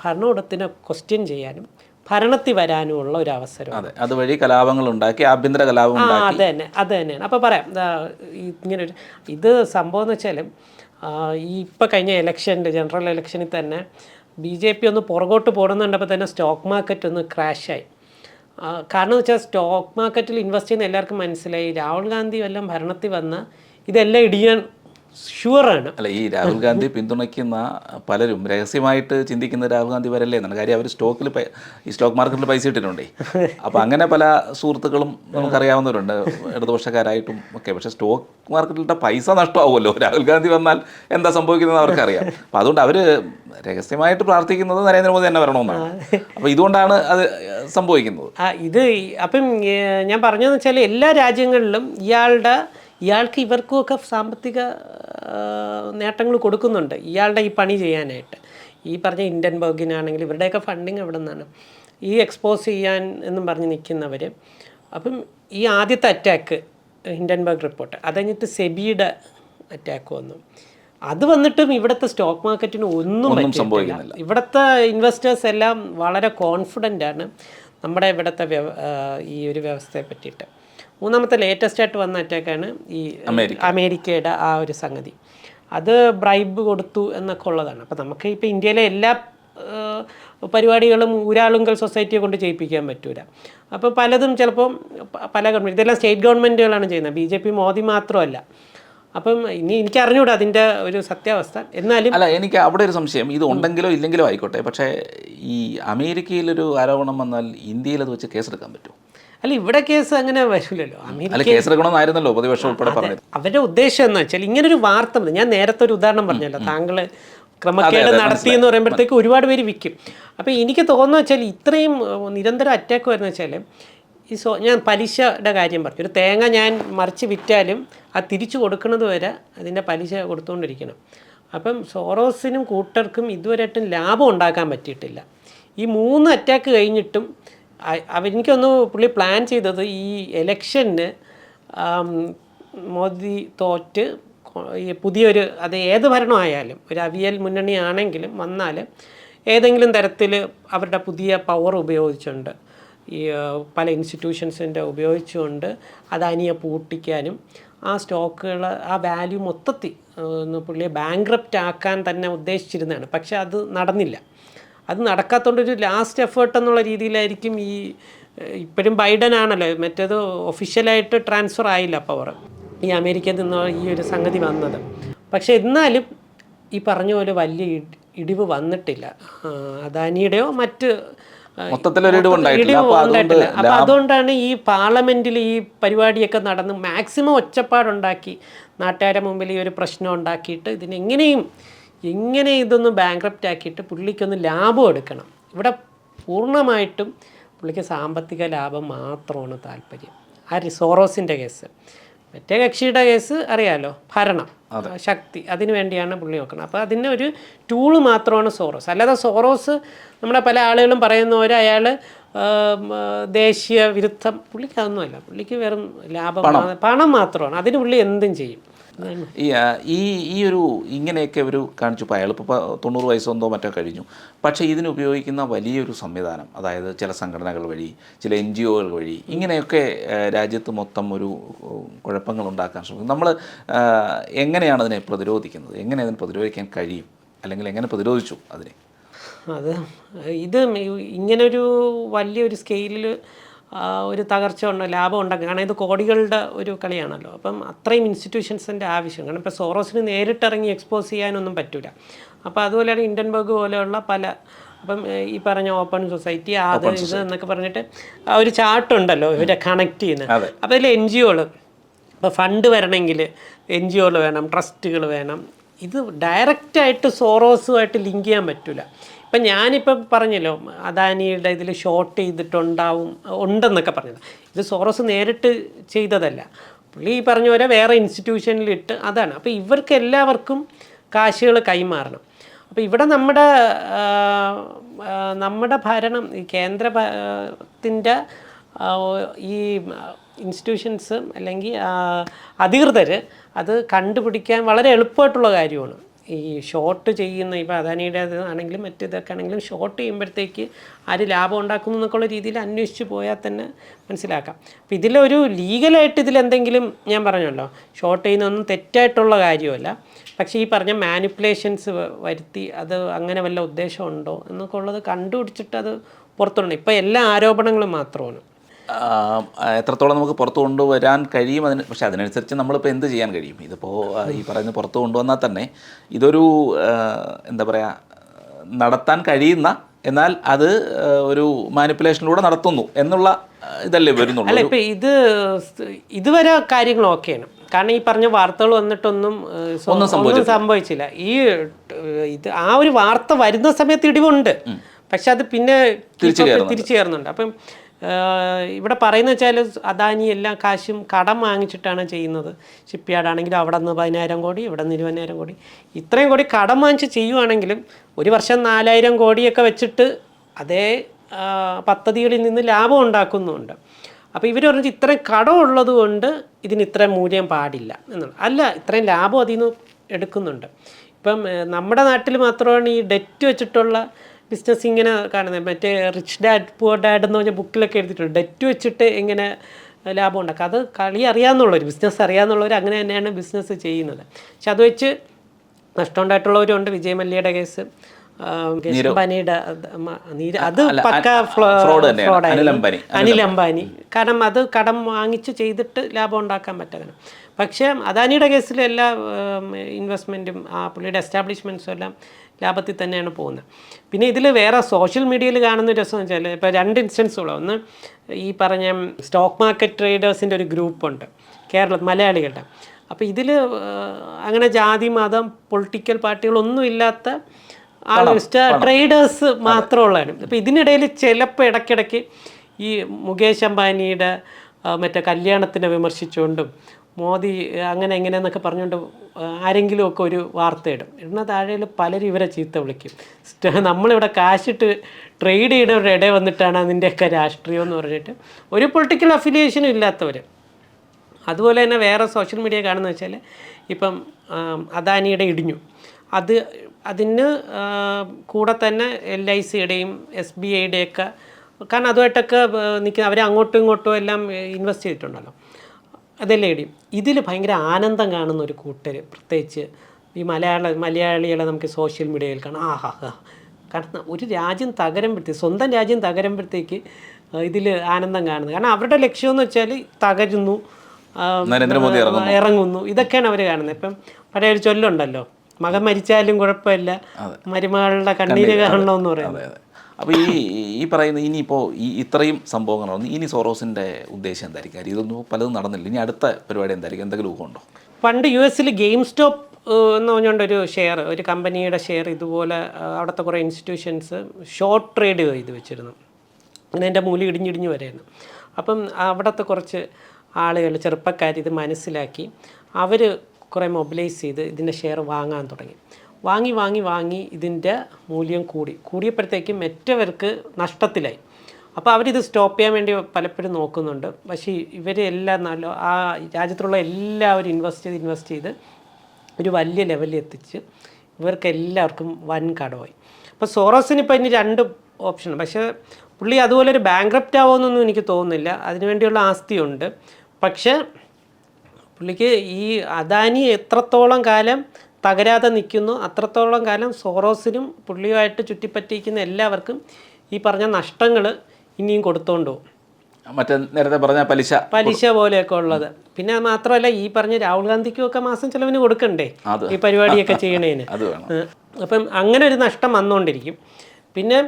ഭരണകൂടത്തിനെ ക്വസ്റ്റ്യൻ ചെയ്യാനും ഭരണത്തിൽ വരാനുമുള്ള ഒരു അവസരം. അതെ അതുവഴി കലാപങ്ങൾ ഉണ്ടാക്കി ആഭ്യന്തര കലാപം ആ അത് തന്നെ അത് തന്നെയാണ്. അപ്പോൾ പറയാം ഇങ്ങനെ ഒരു ഇത് സംഭവം എന്ന് വെച്ചാൽ ഈ ഇപ്പം കഴിഞ്ഞ ഇലക്ഷന്റെ ജനറൽ ഇലക്ഷനിൽ തന്നെ ബി ജെ പി ഒന്ന് പുറകോട്ട് പോകണമെന്നുണ്ടപ്പോൾ തന്നെ സ്റ്റോക്ക് മാർക്കറ്റ് ഒന്ന് ക്രാഷായി. കാരണം വെച്ചാൽ സ്റ്റോക്ക് മാർക്കറ്റിൽ ഇൻവെസ്റ്റ് ചെയ്യുന്ന എല്ലാവർക്കും മനസ്സിലായി. രാഹുൽ ഗാന്ധി വല്ലതും ഭരണത്തിൽ വന്ന ഇതെല്ലാം ഇടിയാൻ ഷുവറാണ് അല്ല ഈ രാഹുൽ ഗാന്ധി പിന്തുണയ്ക്കുന്ന പലരും രഹസ്യമായിട്ട് ചിന്തിക്കുന്ന രാഹുൽ ഗാന്ധി വരല്ലേ എന്നാണ് കാര്യം അവർ സ്റ്റോക്കിൽ ഈ സ്റ്റോക്ക് മാർക്കറ്റിൽ പൈസ ഇട്ടിട്ടുണ്ടേ. അപ്പോൾ അങ്ങനെ പല സുഹൃത്തുക്കളും നമുക്കറിയാവുന്നവരുണ്ട് ഇടതുപക്ഷക്കാരായിട്ടും ഒക്കെ. പക്ഷേ സ്റ്റോക്ക് മാർക്കറ്റിലിട്ട പൈസ നഷ്ടമാവുമല്ലോ. രാഹുൽ ഗാന്ധി വന്നാൽ എന്താ സംഭവിക്കുന്നത് അവർക്കറിയാം. അപ്പം അതുകൊണ്ട് അവർ രഹസ്യമായിട്ട് പ്രാർത്ഥിക്കുന്നത് നരേന്ദ്രമോദി തന്നെ വരണമെന്നാണ്. അപ്പോൾ ഇതുകൊണ്ടാണ് അത് സംഭവിക്കുന്നത്. ഇത് അപ്പം ഞാൻ പറഞ്ഞതെന്ന് വെച്ചാൽ എല്ലാ രാജ്യങ്ങളിലും ഇയാളുടെ ഇയാൾക്ക് ഇവർക്കും ഒക്കെ സാമ്പത്തിക നേട്ടങ്ങൾ കൊടുക്കുന്നുണ്ട്. ഇയാളുടെ ഈ പണി ചെയ്യാനായിട്ട്. ഈ പറഞ്ഞ ഇന്ത്യൻ ബോഗിനാണെങ്കിലും ഇവരുടെയൊക്കെ ഫണ്ടിങ് എവിടെ നിന്നാണ്. ഈ എക്സ്പോസ് ചെയ്യാൻ എന്നും പറഞ്ഞ് നിൽക്കുന്നവർ അപ്പം ഈ ആദ്യത്തെ അറ്റാക്ക് ഹിൻഡൻബർഗ് റിപ്പോർട്ട് അത് കഴിഞ്ഞിട്ട് സെബിയുടെ അറ്റാക്ക് വന്നു. അത് വന്നിട്ടും ഇവിടുത്തെ സ്റ്റോക്ക് മാർക്കറ്റിന് ഒന്നും സംഭവിക്കുന്നില്ല. ഇവിടുത്തെ ഇൻവെസ്റ്റേഴ്സ് എല്ലാം വളരെ കോൺഫിഡന്റ് ആണ്. നമ്മുടെ ഇവിടുത്തെ ഈ ഒരു വ്യവസ്ഥയെ പറ്റിയിട്ട്. മൂന്നാമത്തെ ലേറ്റസ്റ്റ് ആയിട്ട് വന്ന അറ്റാക്കാണ് ഈ അമേരിക്കയുടെ ആ ഒരു സംഗതി. അത് ബ്രൈബ് കൊടുത്തു എന്നൊക്കെ ഉള്ളതാണ്. അപ്പോൾ നമുക്ക് ഇപ്പോൾ ഇന്ത്യയിലെ എല്ലാ പരിപാടികളും ഊരാളുങ്കൽ സൊസൈറ്റിയെ കൊണ്ട് ചെയ്യിപ്പിക്കാൻ പറ്റൂല. അപ്പോൾ പലതും ചിലപ്പം പ- പല ഗവൺമെന്റ് ഇതെല്ലാം സ്റ്റേറ്റ് ഗവൺമെന്റുകളാണ് ചെയ്യുന്നത്. ബി ജെ പി മോദി മാത്രമല്ല. അപ്പം ഇനി എനിക്ക് അറിഞ്ഞൂടാ അതിന്റെ ഒരു സത്യാവസ്ഥ. എന്നാലും അല്ല എനിക്ക് അവിടെ ഒരു സംശയം. ഇത് ഉണ്ടെങ്കിലോ ഇല്ലെങ്കിലോ ആയിക്കോട്ടെ. പക്ഷേ ഈ അമേരിക്കയിലൊരു ആരോപണം വന്നാൽ ഇന്ത്യയിൽ അത് വെച്ച് കേസെടുക്കാൻ പറ്റുമോ? അല്ല ഇവിടെ കേസ് അങ്ങനെ വരില്ലല്ലോ. അമേരിക്ക അല്ല കേസെടുക്കണമെന്നായിരുന്നല്ലോ പ്രതിപക്ഷം ഉൾപ്പെടെ പറഞ്ഞത്. അവരുടെ ഉദ്ദേശം എന്ന് വെച്ചാൽ ഇങ്ങനൊരു വാർത്ത ഞാൻ നേരത്തെ ഒരു ഉദാഹരണം പറഞ്ഞല്ലോ താങ്കൾ ക്രമക്കേട് നടത്തി എന്ന് പറയുമ്പോഴത്തേക്ക് ഒരുപാട് പേര് വിൽക്കും. അപ്പോൾ എനിക്ക് തോന്നുന്നു വെച്ചാൽ ഇത്രയും നിരന്തര അറ്റാക്ക് വരുന്ന വെച്ചാൽ ഈ സോ ഞാൻ പലിശയുടെ കാര്യം പറഞ്ഞു. ഒരു തേങ്ങ ഞാൻ മറിച്ച് വിറ്റാലും അത് തിരിച്ചു കൊടുക്കുന്നത് വരെ അതിന്റെ പലിശ കൊടുത്തുകൊണ്ടിരിക്കണം. അപ്പം സോറോസിനും കൂട്ടർക്കും ഇതുവരെയായിട്ടും ലാഭം ഉണ്ടാക്കാൻ പറ്റിയിട്ടില്ല. ഈ മൂന്ന് അറ്റാക്ക് കഴിഞ്ഞിട്ടും എനിക്കൊന്ന് പുള്ളി പ്ലാൻ ചെയ്തത് ഈ എലക്ഷന് മോദി തോറ്റ് പുതിയൊരു അത് ഏത് ഭരണമായാലും ഒരു അവിയൽ മുന്നണിയാണെങ്കിലും വന്നാൽ ഏതെങ്കിലും തരത്തിൽ അവരുടെ പുതിയ പവർ ഉപയോഗിച്ചുകൊണ്ട് ഈ പല ഇൻസ്റ്റിറ്റ്യൂഷൻസിന്റെ ഉപയോഗിച്ചുകൊണ്ട് അത് അനിയെ പൂട്ടിക്കാനും ആ സ്റ്റോക്കുകൾ ആ വാല്യൂ മൊത്തത്തിൽ പുള്ളിയെ ബാങ്ക്രപ്റ്റ് ആക്കാൻ തന്നെ ഉദ്ദേശിച്ചിരുന്നതാണ്. പക്ഷെ അത് നടന്നില്ല. അത് നടക്കാത്തതുകൊണ്ട് ഒരു ലാസ്റ്റ് എഫേർട്ട് എന്നുള്ള രീതിയിലായിരിക്കും ഈ ഇപ്പോഴും ബൈഡൻ ആണല്ലോ. മറ്റേത് ഒഫീഷ്യലായിട്ട് ട്രാൻസ്ഫർ ആയില്ല പവർ ഈ അമേരിക്കയിൽ നിന്ന് ഈ ഒരു സംഗതി വന്നത്. പക്ഷേ എന്നാലും ഈ പറഞ്ഞ പോലെ വലിയ ഇടി- ഇടിവ് വന്നിട്ടില്ല. അദാനിയുടെയോ മറ്റ് അപ്പൊ അതുകൊണ്ടാണ് ഈ പാർലമെന്റിൽ ഈ പരിപാടിയൊക്കെ നടന്ന് മാക്സിമം ഒച്ചപ്പാടുണ്ടാക്കി. നാട്ടുകാരുടെ മുമ്പിൽ ഈ ഒരു പ്രശ്നം ഉണ്ടാക്കിയിട്ട് ഇതിനെങ്ങനെയും എങ്ങനെ ഇതൊന്ന് ബാങ്ക്രപ്റ്റ് ആക്കിയിട്ട് പുള്ളിക്കൊന്ന് ലാഭം എടുക്കണം? ഇവിടെ പൂർണമായിട്ടും പുള്ളിക്ക് സാമ്പത്തിക ലാഭം മാത്രമാണ് താല്പര്യം. ആ റിസോറോസിന്റെ കേസ്. മറ്റേ കക്ഷിയുടെ കേസ് അറിയാലോ ഭരണം ശക്തി. അതിനു വേണ്ടിയാണ് പുള്ളി നോക്കുന്നത്. അപ്പോൾ അതിന് ഒരു ടൂൾ മാത്രമാണ് സോറോസ്. അല്ലാതെ സോറോസ് നമ്മുടെ പല ആളുകളും പറയുന്ന പോലെ അയാൾ ദേശീയ വിരുദ്ധം. പുള്ളിക്ക് അതൊന്നുമല്ല. പുള്ളിക്ക് വെറും ലാഭം പണം മാത്രമാണ്. അതിന് പുള്ളി എന്തും ചെയ്യും. ഈ ഈ ഒരു ഇങ്ങനെയൊക്കെ ഒരു കാണിച്ചു. ഇപ്പോൾ അയാൾ ഇപ്പോൾ തൊണ്ണൂറ് വയസ്സൊന്നോ മറ്റോ കഴിഞ്ഞു. പക്ഷേ ഇതിന് ഉപയോഗിക്കുന്ന വലിയൊരു സംവിധാനം അതായത് ചില സംഘടനകൾ വഴി ചില എൻ ജി ഒകൾ വഴി ഇങ്ങനെയൊക്കെ രാജ്യത്ത് മൊത്തം ഒരു കുഴപ്പങ്ങൾ ഉണ്ടാക്കാൻ ശ്രമിക്കും. നമ്മൾ എങ്ങനെയാണ് അതിനെ പ്രതിരോധിക്കുന്നത്? എങ്ങനെ അതിനെ പ്രതിരോധിക്കാൻ കഴിയും? അല്ലെങ്കിൽ എങ്ങനെ പ്രതിരോധിച്ചു അതിനെ? അത് ഇത് ഇങ്ങനൊരു വലിയൊരു സ്കെയിലിൽ ഒരു തകർച്ച ഉണ്ട് ലാഭം ഉണ്ടാക്കുക കാരണം ഇത് കോടികളുടെ ഒരു കളിയാണല്ലോ. അപ്പം അത്രയും ഇൻസ്റ്റിറ്റ്യൂഷൻസിന്റെ ആവശ്യം. കാരണം ഇപ്പോൾ സോറോസിന് നേരിട്ടിറങ്ങി എക്സ്പോസ് ചെയ്യാനൊന്നും പറ്റില്ല അപ്പോൾ അതുപോലെയാണ് ഇൻഡൻബർഗ് പോലെയുള്ള പല അപ്പം ഈ പറഞ്ഞ ഓപ്പൺ സൊസൈറ്റി അത് ഇത് എന്നൊക്കെ പറഞ്ഞിട്ട് ആ ഒരു ചാർട്ടുണ്ടല്ലോ ഇവരെ കണക്ട് ചെയ്യുന്നത് അപ്പോൾ ഇതിൽ എൻ ജി ഒകൾ ഇപ്പോൾ ഫണ്ട് വരണമെങ്കിൽ എൻ ജി ഒകൾ വേണം ട്രസ്റ്റുകൾ വേണം. ഇത് ഡയറക്റ്റായിട്ട് സോറോസുമായിട്ട് ലിങ്ക് ചെയ്യാൻ പറ്റില്ല ഇപ്പം ഞാനിപ്പം പറഞ്ഞല്ലോ അദാനിയുടെ ഇതിൽ ഷോർട്ട് ചെയ്തിട്ടുണ്ടാവും ഉണ്ടെന്നൊക്കെ പറഞ്ഞത്. ഇത് സോറസ് നേരിട്ട് ചെയ്തതല്ല. പുള്ളി ഈ പറഞ്ഞ പോലെ വേറെ ഇൻസ്റ്റിറ്റ്യൂഷനിലിട്ട് അതാണ്. അപ്പോൾ ഇവർക്ക് എല്ലാവർക്കും കാശുകൾ കൈമാറണം. അപ്പോൾ ഇവിടെ നമ്മുടെ നമ്മുടെ ഭരണം ഈ കേന്ദ്ര ഭത്തിന്റെ ഈ ഇൻസ്റ്റിറ്റ്യൂഷൻസ് അല്ലെങ്കിൽ അധികൃതർ അത് കണ്ടുപിടിക്കാൻ വളരെ എളുപ്പമായിട്ടുള്ള കാര്യമാണ്. ഈ ഷോർട്ട് ചെയ്യുന്ന ഇപ്പോൾ അദാനിയുടെ ആണെങ്കിലും മറ്റു ഇതൊക്കെ ആണെങ്കിലും ഷോർട്ട് ചെയ്യുമ്പോഴത്തേക്ക് ആര് ലാഭം ഉണ്ടാക്കുന്നു എന്നൊക്കെയുള്ള രീതിയിൽ അന്വേഷിച്ച് പോയാൽ തന്നെ മനസ്സിലാക്കാം. അപ്പം ഇതിലൊരു ലീഗലായിട്ട് ഇതിലെന്തെങ്കിലും ഞാൻ പറഞ്ഞല്ലോ ഷോർട്ട് ചെയ്യുന്നതൊന്നും തെറ്റായിട്ടുള്ള കാര്യമല്ല. പക്ഷേ ഈ പറഞ്ഞ മാനിപ്പുലേഷൻസ് വരുത്തി അത് അങ്ങനെ വല്ല ഉദ്ദേശമുണ്ടോ എന്നൊക്കെ ഉള്ളത് കണ്ടുപിടിച്ചിട്ട് അത് പുറത്തുണ്ട് ഇപ്പോൾ എല്ലാ ആരോപണങ്ങളും മാത്രമാണ്. എത്രത്തോളം നമുക്ക് പുറത്ത് കൊണ്ടുവരാൻ കഴിയും അതിന് പക്ഷേ അതിനനുസരിച്ച് നമ്മളിപ്പോൾ എന്ത് ചെയ്യാൻ കഴിയും? ഇതിപ്പോൾ ഈ പറയുന്ന പുറത്ത് കൊണ്ടുവന്നാൽ തന്നെ ഇതൊരു എന്താ പറയുക നടത്താൻ കഴിയുന്ന എന്നാൽ അത് ഒരു മാനിപ്പുലേഷനിലൂടെ നടത്തുന്നു എന്നുള്ള ഇതല്ലേ വരുന്നുള്ളൂ. അല്ല ഇപ്പം ഇത് ഇതുവരെ കാര്യങ്ങൾ ഓക്കെയാണ്. കാരണം ഈ പറഞ്ഞ വാർത്തകൾ വന്നിട്ടൊന്നും ഒന്നും സംഭവിച്ചില്ല. ഈ ഇത് ആ ഒരു വാർത്ത വരുന്ന സമയത്ത് ഇടിവുണ്ട്. പക്ഷെ അത് പിന്നെ തിരിച്ചു ചേർന്നുണ്ട് കയറുന്നുണ്ട്. അപ്പം ഇവിടെ പറയുന്ന വെച്ചാൽ അദാനി എല്ലാ കാശും കടം വാങ്ങിച്ചിട്ടാണ് ചെയ്യുന്നത്. ഷിപ്പ് യാർഡ് ആണെങ്കിലും അവിടെ നിന്ന് പതിനായിരം കോടി ഇവിടെ നിന്ന് ഇരുപതിനായിരം കോടി. ഇത്രയും കോടി കടം വാങ്ങിച്ച് ചെയ്യുവാണെങ്കിലും ഒരു വർഷം നാലായിരം കോടിയൊക്കെ വെച്ചിട്ട് അതേ പദ്ധതികളിൽ നിന്ന് ലാഭം ഉണ്ടാക്കുന്നുണ്ട്. അപ്പോൾ ഇവർ പറഞ്ഞിട്ട് ഇത്രയും കടം ഉള്ളത് കൊണ്ട് ഇതിന് ഇത്രയും മൂല്യം പാടില്ല എന്നുള്ളത്. അല്ല ഇത്രയും ലാഭം അതിൽ നിന്ന് എടുക്കുന്നുണ്ട്. ഇപ്പം നമ്മുടെ നാട്ടിൽ മാത്രമാണ് ഈ ഡെറ്റ് വെച്ചിട്ടുള്ള ബിസിനസ് ഇങ്ങനെ കാണുന്നത് മറ്റേ റിച്ച് ഡാഡ് പുവർ ഡാഡ് എന്ന് പറഞ്ഞ ബുക്കിലൊക്കെ എഴുതിയിട്ടുണ്ട്. ഡെറ്റ് വെച്ചിട്ട് എങ്ങനെ ലാഭം ഉണ്ടാക്കുക അത് കളി അറിയാമെന്നുള്ളവർ ബിസിനസ് അറിയാമെന്നുള്ളവർ അങ്ങനെ തന്നെയാണ് ബിസിനസ് ചെയ്യുന്നത്. പക്ഷെ അത് വെച്ച് നഷ്ടമുണ്ടായിട്ടുള്ളവരുണ്ട്. വിജയ് മല്യയുടെ കേസ് അംബാനിയുടെ അത് പക്ക ഫ്രോഡായി അനിൽ അംബാനി. കാരണം അത് കടം വാങ്ങിച്ച് ചെയ്തിട്ട് ലാഭം ഉണ്ടാക്കാൻ പറ്റാതെ പക്ഷേ അദാനിയുടെ കേസിൽ എല്ലാ ഇൻവെസ്റ്റ്മെന്റും ആ പുള്ളിയുടെ എസ്റ്റാബ്ലിഷ്മെന്റ്സും എല്ലാം ലാഭത്തിൽ തന്നെയാണ് പോകുന്നത്. പിന്നെ ഇതിൽ വേറെ സോഷ്യൽ മീഡിയയിൽ കാണുന്ന രസം വെച്ചാൽ ഇപ്പോൾ രണ്ട് ഇൻസ്റ്റൻസുകളോ ഒന്ന് ഈ പറഞ്ഞ സ്റ്റോക്ക് മാർക്കറ്റ് ട്രേഡേഴ്സിന്റെ ഒരു ഗ്രൂപ്പുണ്ട് കേരള മലയാളികളുടെ. അപ്പോൾ ഇതിൽ അങ്ങനെ ജാതി മതം പൊളിറ്റിക്കൽ പാർട്ടികളൊന്നും ഇല്ലാത്ത ആളുകൾ ട്രേഡേഴ്സ് മാത്രമുള്ളതാണ് അപ്പോൾ ഇതിനിടയിൽ ചിലപ്പോൾ ഇടയ്ക്കിടയ്ക്ക് ഈ മുകേഷ് അംബാനിയുടെ മറ്റേ കല്യാണത്തിനെ വിമർശിച്ചുകൊണ്ടും മോദി അങ്ങനെ എങ്ങനെയെന്നൊക്കെ പറഞ്ഞുകൊണ്ട് ആരെങ്കിലുമൊക്കെ ഒരു വാർത്ത ഇടും ഇടുന്ന താഴെയിൽ പലരും ഇവരെ ചീത്ത വിളിക്കും. നമ്മളിവിടെ കാശിട്ട് ട്രേഡ് ചെയ്യുന്നവരുടെ ഇടയിൽ വന്നിട്ടാണ് അതിന്റെയൊക്കെ രാഷ്ട്രീയം എന്ന് പറഞ്ഞിട്ട്. ഒരു പൊളിറ്റിക്കൽ അഫിലിയേഷനും ഇല്ലാത്തവർ അതുപോലെ തന്നെ വേറെ സോഷ്യൽ മീഡിയ കാണുന്ന വെച്ചാൽ ഇപ്പം അദാനിയുടെ ഇടിഞ്ഞു. അത് അതിന് കൂടെ തന്നെ എൽ ഐ സിയുടെയും എസ് ബി ഐയുടെയൊക്കെ കാരണം അതുമായിട്ടൊക്കെ നിൽക്കുന്ന അവരെ അങ്ങോട്ടും ഇങ്ങോട്ടും എല്ലാം ഇൻവെസ്റ്റ് ചെയ്തിട്ടുണ്ടല്ലോ. അതല്ലേ എടി? ഇതിൽ ഭയങ്കര ആനന്ദം കാണുന്ന ഒരു കൂട്ടർ പ്രത്യേകിച്ച് ഈ മലയാള മലയാളികളെ നമുക്ക് സോഷ്യൽ മീഡിയയിൽ കാണാം. ആഹാ ഹാ കാരണം ഒരു രാജ്യം തകരുമ്പോഴത്തേക്ക് സ്വന്തം രാജ്യം തകരുമ്പോഴത്തേക്ക് ഇതിൽ ആനന്ദം കാണുന്നത്. കാരണം അവരുടെ ലക്ഷ്യം എന്ന് വെച്ചാൽ തകരുന്നു നരേന്ദ്രമോദി ഇറങ്ങുന്നു. ഇതൊക്കെയാണ് അവർ കാണുന്നത്. ഇപ്പം പഴയ ഒരു ചൊല്ലുണ്ടല്ലോ. മകൻ മരിച്ചാലും കുഴപ്പമില്ല. മരുമകളുടെ കണ്ണീര് കാണണമെന്ന് പറയുന്നത്. അപ്പോൾ ഈ ഈ പറയുന്ന ഇനിയിപ്പോൾ ഈ ഇത്രയും സംഭവങ്ങളാണ് ഇനി സോറോസിന്റെ ഉദ്ദേശം എന്തായിരിക്കും? കാര്യം ഇതൊന്നും പലതും നടന്നില്ല. ഇനി അടുത്ത പരിപാടി എന്തായിരിക്കും? എന്തെങ്കിലും ഊഹമുണ്ടോ പണ്ട് യു എസിൽ ഗെയിം സ്റ്റോപ്പ് എന്ന് പറഞ്ഞുകൊണ്ടൊരു ഷെയർ ഒരു കമ്പനിയുടെ ഷെയർ ഇതുപോലെ അവിടുത്തെ കുറേ ഇൻസ്റ്റിറ്റ്യൂഷൻസ് ഷോർട്ട് ട്രേഡ് ചെയ്ത് വെച്ചിരുന്നു. അങ്ങനെ എന്റെ മൂലി ഇടിഞ്ഞിടിഞ്ഞ് വരെയായിരുന്നു അപ്പം അവിടുത്തെ കുറച്ച് ആളുകൾ ചെറുപ്പക്കാർ ഇത് മനസ്സിലാക്കി. അവർ കുറേ മൊബിലൈസ് ചെയ്ത് ഇതിന്റെ ഷെയർ വാങ്ങാൻ തുടങ്ങി. വാങ്ങി വാങ്ങി വാങ്ങി ഇതിന്റെ മൂല്യം കൂടി. കൂടിയപ്പോഴത്തേക്കും മറ്റവർക്ക് നഷ്ടത്തിലായി. അപ്പോൾ അവരിത് സ്റ്റോപ്പ് ചെയ്യാൻ വേണ്ടി പലപ്പോഴും നോക്കുന്നുണ്ട്. പക്ഷേ ഇവരെല്ലാം നല്ല ആ രാജ്യത്തുള്ള എല്ലാവരും ഇൻവെസ്റ്റ് ചെയ്ത് ഇൻവെസ്റ്റ് ചെയ്ത് ഒരു വലിയ ലെവലിൽ എത്തിച്ച് ഇവർക്ക് എല്ലാവർക്കും വൻ കടമായി. അപ്പോൾ സോറോസിന് ഇപ്പോൾ ഇനി രണ്ട് ഓപ്ഷൻ പക്ഷേ പുള്ളി അതുപോലെ ഒരു ബാങ്ക്രപ്റ്റ് ആവുമെന്നൊന്നും എനിക്ക് തോന്നുന്നില്ല. അതിനുവേണ്ടിയുള്ള ആസ്തിയുണ്ട്. പക്ഷേ പുള്ളിക്ക് ഈ അദാനി എത്രത്തോളം കാലം തകരാതെ നിൽക്കുന്നു. അത്രത്തോളം കാലം സോറോസിനും പുള്ളിയുമായിട്ട് ചുറ്റിപ്പറ്റിയിരിക്കുന്ന എല്ലാവർക്കും ഈ പറഞ്ഞ നഷ്ടങ്ങൾ ഇനിയും കൊടുത്തോണ്ട്? പോകും മറ്റേ നേരത്തെ പറഞ്ഞ പലിശ പലിശ പോലെയൊക്കെ ഉള്ളത്. പിന്നെ മാത്രമല്ല ഈ പറഞ്ഞ രാഹുൽ ഗാന്ധിക്കും ഒക്കെ മാസം ചെലവിന് കൊടുക്കണ്ടേ? ഈ പരിപാടിയൊക്കെ ചെയ്യണേന്. അപ്പം അങ്ങനെ ഒരു നഷ്ടം വന്നുകൊണ്ടിരിക്കും പിന്നെ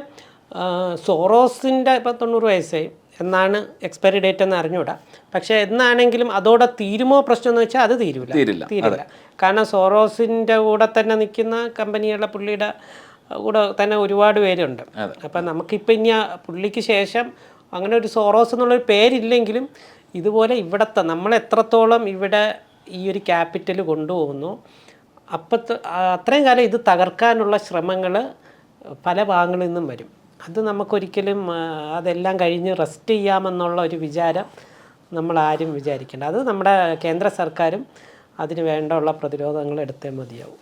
സോറോസിന്റെ ഇപ്പം തൊണ്ണൂറ് വയസ്സായി. എന്നാണ് എക്സ്പയറി ഡേറ്റ് എന്ന് അറിഞ്ഞുകൂടാ പക്ഷേ എന്നാണെങ്കിലും അതോടെ തീരുമോ പ്രശ്നം എന്ന് വെച്ചാൽ അത് തീരൂല. തീരില്ല. തീരില്ല. കാരണം സോറോസിന്റെ കൂടെ തന്നെ നിൽക്കുന്ന കമ്പനികളുടെ പുള്ളിയുടെ കൂടെ തന്നെ ഒരുപാട് പേരുണ്ട്. അപ്പം നമുക്കിപ്പോൾ ഇനി പുള്ളിക്ക് ശേഷം അങ്ങനെ ഒരു സോറോസ് എന്നുള്ളൊരു പേരില്ലെങ്കിലും ഇതുപോലെ ഇവിടത്തെ നമ്മൾ എത്രത്തോളം ഇവിടെ ഈ ഒരു ക്യാപിറ്റൽ കൊണ്ടുപോകുന്നു അപ്പത്ത് അത്രയും കാലം ഇത് തകർക്കാനുള്ള ശ്രമങ്ങൾ പല ഭാഗങ്ങളിൽ നിന്നും വരും. അത് നമുക്കൊരിക്കലും അതെല്ലാം കഴിഞ്ഞ് റെസ്റ്റ് ചെയ്യാമെന്നുള്ള ഒരു വിചാരം നമ്മൾ ആരും വിചാരിക്കേണ്ട. അത് നമ്മുടെ കേന്ദ്ര സർക്കാരും അതിന് വേണ്ടുള്ള പ്രതിരോധങ്ങൾ എടുത്തേ മതിയാവും.